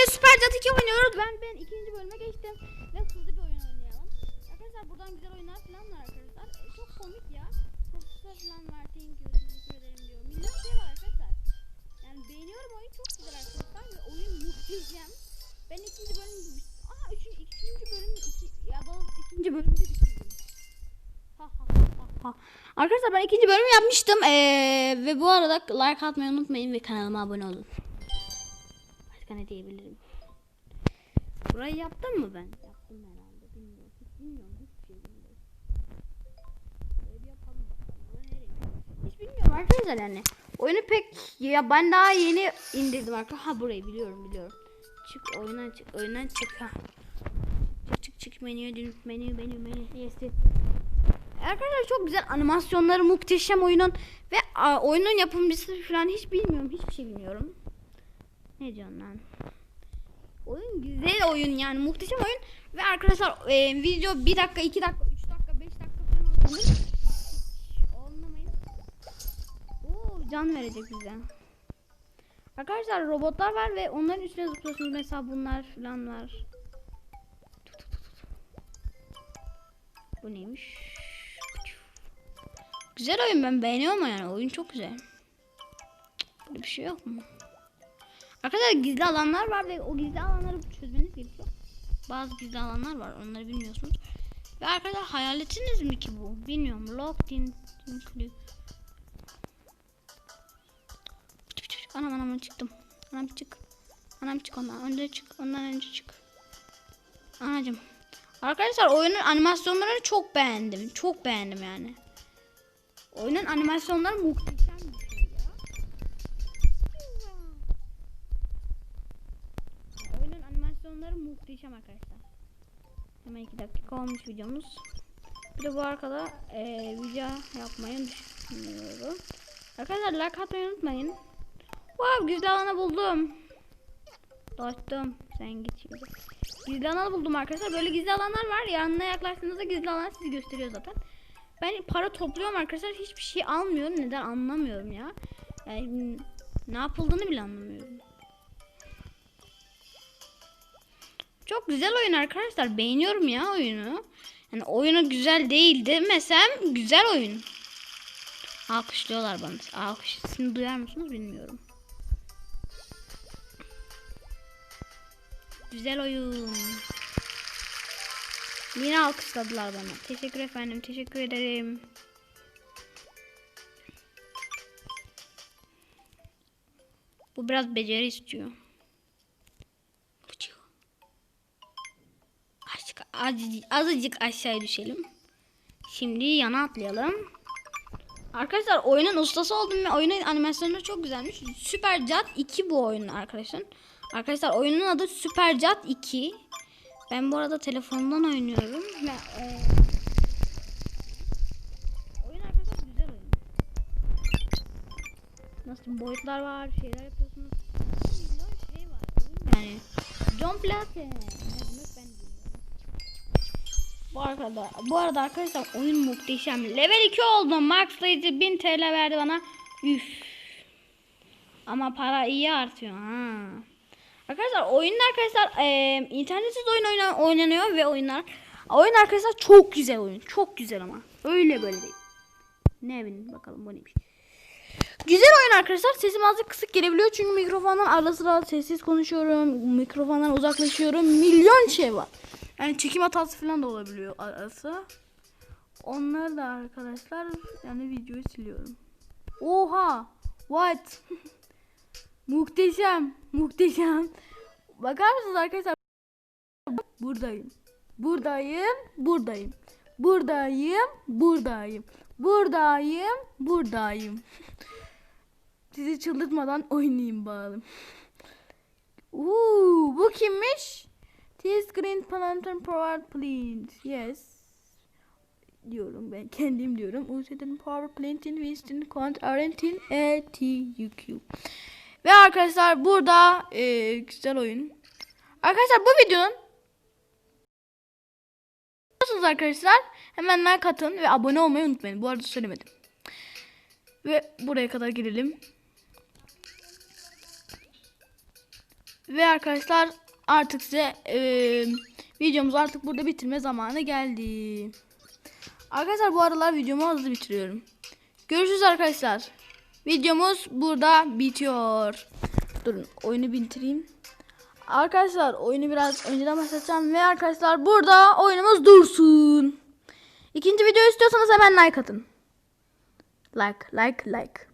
birlikte Süper Cat 2 oynuyoruz. Ben ben ikinci bölüme geçtim. Ve hızlı bir oyun oynayalım. Arkadaşlar buradan güzel oyunlar falan var arkadaşlar. E, çok komik ya. Profesör falan var. Thank you. Teşekkür ederim diyor. Milyon şey var arkadaşlar. Yani beğeniyorum oyun çok güzel arkadaşlar. Ve oyun muhteşem. Ben ikinci bölüm Aa üçüncü, ikinci bölüm iki, ya da ikinci bölümde bitirdim. Arkadaşlar ben ikinci bölüm yapmıştım. Ee, ve bu arada like atmayı unutmayın ve kanalıma abone olun. Başka diyebilirim? Burayı yaptım mı ben? Yaptım herhalde. Bilmiyorum. Hiç bilmiyorum. Hiçbir şey bilmiyorum. Bir yapalım bakalım. Hiç bilmiyorum arkadaşlar yani. Oyunu pek ya ben daha yeni indirdim arkadaşlar. Ha burayı biliyorum biliyorum. Çık oyundan çık oyundan çık ha. Çık çık çık menüye dön menü menü menü yes. Arkadaşlar çok güzel animasyonları muhteşem oyunun ve a, oyunun yapımcısı falan hiç bilmiyorum hiçbir şey bilmiyorum. Ne diyorsun? Oyun güzel oyun yani muhteşem oyun ve arkadaşlar e, video 1 dakika 2 dakika 3 dakika 5 dakika falan olsun. Anlamayın. Oo can verecek bize. Arkadaşlar robotlar var ve onların üstüne zıplıyorsunuz mesela bunlar falan var. Bu neymiş? Güzel oyun ben beğeniyorum yani oyun çok güzel. Böyle bir şey yok mu? Arkadaşlar gizli alanlar var ve o gizli alanları çözmeniz gerekiyor. Bazı gizli alanlar var onları bilmiyorsunuz. Ve arkadaşlar hayaletiniz mi ki bu? Bilmiyorum. Locked in. Anam anam çıktım. Anam çık. Anam çık ondan önce çık. Ondan önce çık. Anacım. Arkadaşlar oyunun animasyonlarını çok beğendim. Çok beğendim yani. Oyunun animasyonları muhteşem animasyonları muhteşem arkadaşlar. Hemen 2 dakika olmuş videomuz. Bir de bu arkada eee video yapmayı düşünüyorum. Arkadaşlar like atmayı unutmayın. Wow gizli alanı buldum. Dostum sen git şimdi. Gizli alanı buldum arkadaşlar. Böyle gizli alanlar var. Yanına yaklaştığınızda gizli alan sizi gösteriyor zaten. Ben para topluyorum arkadaşlar. Hiçbir şey almıyorum. Neden anlamıyorum ya. Yani ne yapıldığını bile anlamıyorum. Çok güzel oyun arkadaşlar. Beğeniyorum ya oyunu. Yani oyunu güzel değil demesem güzel oyun. Alkışlıyorlar bana. Alkış sesini duyar mısınız bilmiyorum. Güzel oyun. Yine alkışladılar bana. Teşekkür efendim. Teşekkür ederim. Bu biraz beceri istiyor. Azıcık, aşağıya düşelim. Şimdi yana atlayalım. Arkadaşlar oyunun ustası oldum ve oyunun animasyonları çok güzelmiş. Süper Cat 2 bu oyunun arkadaşlar. Arkadaşlar oyunun adı Süper Cat 2. Ben bu arada telefondan oynuyorum ve e, oyun arkadaşlar güzel oyun. Nasıl boyutlar var, şeyler yapıyorsunuz. Şey var. Yani John Plate. Ne demek ben bilmiyorum. Bu arada, bu arada arkadaşlar oyun muhteşem. Level 2 oldum. Maxlayıcı 1000 TL verdi bana. Üf. Ama para iyi artıyor ha. Arkadaşlar oyun arkadaşlar e, internetsiz oyun oyna, oynanıyor ve oyunlar. Oyun arkadaşlar çok güzel oyun. Çok güzel ama. Öyle böyle değil. Ne bileyim bakalım bu neymiş. Güzel oyun arkadaşlar. Sesim azıcık kısık gelebiliyor çünkü mikrofondan ara sıra sessiz konuşuyorum. Mikrofondan uzaklaşıyorum. Milyon şey var. Yani çekim hatası falan da olabiliyor arası. Onları da arkadaşlar yani videoyu siliyorum. Oha! What? muhteşem, muhteşem. Bakar mısınız arkadaşlar? Buradayım. Buradayım, buradayım. Buradayım, buradayım. Buradayım, buradayım. Sizi çıldırtmadan oynayayım bakalım. Uuu, bu kimmiş? T-Screen Planter Power Plant. Yes. Diyorum ben kendim diyorum. Use'den Power Plant'in Winston Quant Arentin ETUQ. Ve arkadaşlar burada e, güzel oyun. Arkadaşlar bu videonun Nasılsınız arkadaşlar? Hemen like atın ve abone olmayı unutmayın. Bu arada söylemedim. Ve buraya kadar girelim. Ve arkadaşlar artık size eee videomuzu artık burada bitirme zamanı geldi. Arkadaşlar bu aralar videomu hızlı bitiriyorum. Görüşürüz arkadaşlar. Videomuz burada bitiyor. Durun oyunu bitireyim. Arkadaşlar oyunu biraz önceden başlatacağım ve arkadaşlar burada oyunumuz dursun. İkinci video istiyorsanız hemen like atın. Like, like, like.